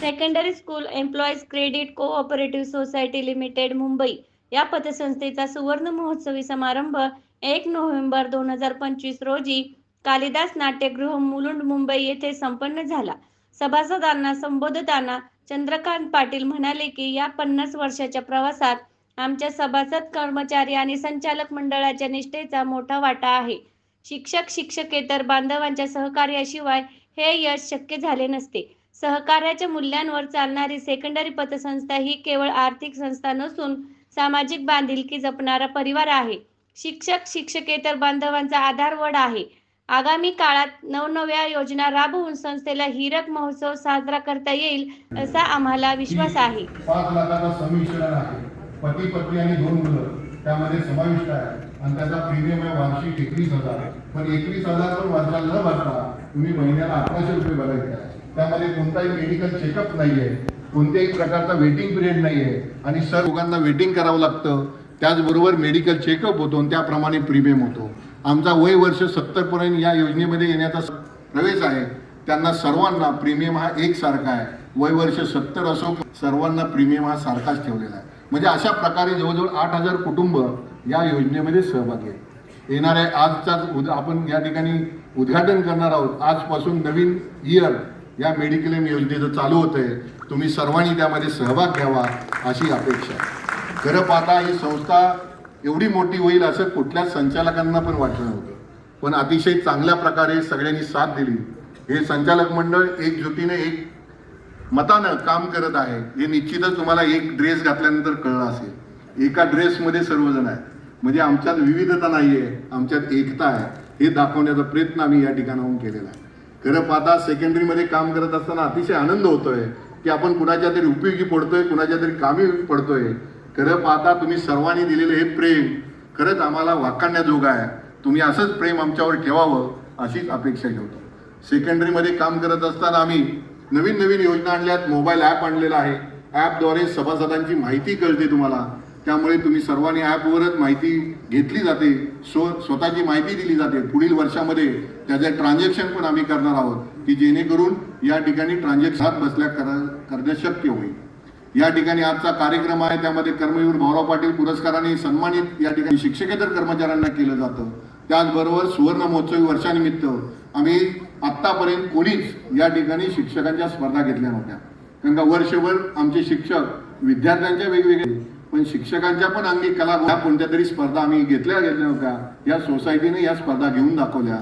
Secondary school employees credit cooperative society limited Mumbai या पतसंस्थेचा सुवर्ण महोत्सवी समारंभ एक नोव्हेंबर दोन हजार पंचवीस रोजी कालिदास नाट्यगृह मुलुंड मुंबई येथे संपन्न झाला. सभासदांना संबोधताना चंद्रकांत पाटील म्हणाले की या पन्नास वर्षाच्या प्रवासात आमच्या सभासद कर्मचारी आणि संचालक मंडळाच्या निष्ठेचा मोठा वाटा आहे. शिक्षक शिक्षकेतर बांधवांच्या सहकार्याशिवाय हे यश शक्य झाले नसते. सहकार्याच्या मूल्यांवर चालणारी सेकंडरी पतसंस्था ही केवळ आर्थिक संस्था नसून सामाजिक बांधिलकी जपणारा परिवार आहे. शिक्षक शिक्षकेतर बांधवांचा आधारवड आहे. आगामी काळात नवनव्या योजना राबवून संस्थेला हिरक महोत्सव साजरा करता येईल असा आम्हाला विश्वास आहे. पाच लाखाचा समिश्रण आहे. पती पत्नी आणि दोन मुलं. त्यामध्ये समाविष्ट आहे. आणि त्याचा प्रीमियम आहे वार्षिक एकवीस हजार. पण एकवीस हजार पण वर्षाला न भरता तुम्ही महिन्याला अकराशे रुपये भरायचे आहे. त्यामध्ये कोणताही मेडिकल चेकअप नाहीये कोणत्याही प्रकारचा वेटिंग पिरियड नाहीये. आणि सर लोकांना वेटिंग करावं लागतं. त्याचबरोबर मेडिकल चेकअप होतो आणि त्याप्रमाणे प्रीमियम होतो. आमचा वय वर्ष सत्तरपर्यंत या योजनेमध्ये येण्याचा प्रवेश आहे. त्यांना सर्वांना प्रीमियम हा एकसारखा आहे. वय वर्ष सत्तर असो सर्वांना प्रीमियम हा सारखाच ठेवलेला आहे. म्हणजे अशा प्रकारे जवळजवळ आठ हजार कुटुंब या योजनेमध्ये सहभागी आहेत. येणाऱ्या आजचाच उद आपण या ठिकाणी उद्घाटन करणार आहोत. आजपासून नवीन इयर या मेडिक्लेम योजनेचं चालू होत आहे तुम्ही सर्वांनी त्यामध्ये सहभाग घ्यावा अशी अपेक्षा खरं पाहता ही संस्था एवढी मोठी होईल असं कुठल्याच संचालकांना पण वाटलं नव्हतं. पण अतिशय चांगल्या प्रकारे सगळ्यांनी साथ दिली. हे संचालक मंडळ एकजुटीने एक मतानं काम करत आहे. हे निश्चितच तुम्हाला एक ड्रेस घातल्यानंतर कळलं असेल. एका ड्रेसमध्ये सर्वजण आहेत. म्हणजे आमच्यात विविधता नाही आहे आमच्यात एकता आहे. हे दाखवण्याचा प्रयत्न आम्ही या ठिकाणाहून केलेला आहे. खरं पाहता सेकंडरीमध्ये काम करत असताना अतिशय आनंद होतोय की आपण कुणाच्या तरी उपयोगी पडतोय कुणाच्या तरी कामी पडतोय. खरं पाहता तुम्ही सर्वांनी दिलेलं हे प्रेम खरंच आम्हाला वाखाणण्याजोगं आहे. तुम्ही असंच प्रेम आमच्यावर ठेवावं अशीच अपेक्षा ठेवतो. सेकंडरीमध्ये काम करत असताना आम्ही नवीन नवीन योजना आणल्यात मोबाईल ॲप आणलेला आहे. ॲपद्वारे सभासदांची माहिती कळते तुम्हाला. त्यामुळे तुम्ही सर्वांनी ॲपवरच माहिती घेतली जाते. स्व स्वतःची माहिती दिली जाते. पुढील वर्षामध्ये त्याचे ट्रान्झॅक्शन पण आम्ही करणार आहोत की जेणेकरून या ठिकाणी ट्रान्झॅक्शन हात बसल्या कर करणे शक्य होईल. या ठिकाणी आजचा कार्यक्रम आहे. त्यामध्ये कर्मवीर भाऊराव पाटील पुरस्काराने सन्मानित या ठिकाणी शिक्षकेतर कर्मचाऱ्यांना केलं जातं. त्याचबरोबर सुवर्ण महोत्सवी वर्षानिमित्त आम्ही आत्तापर्यंत कोणीच या ठिकाणी शिक्षकांच्या स्पर्धा घेतल्या नव्हत्या. कारण का वर्षभर आमचे शिक्षक विद्यार्थ्यांच्या वेगवेगळे पण शिक्षकांच्या पण अंगी कला ह्या कोणत्या तरी स्पर्धा आम्ही घेतल्या गेल्या नव्हत्या. या सोसायटीने या स्पर्धा घेऊन दाखवल्या.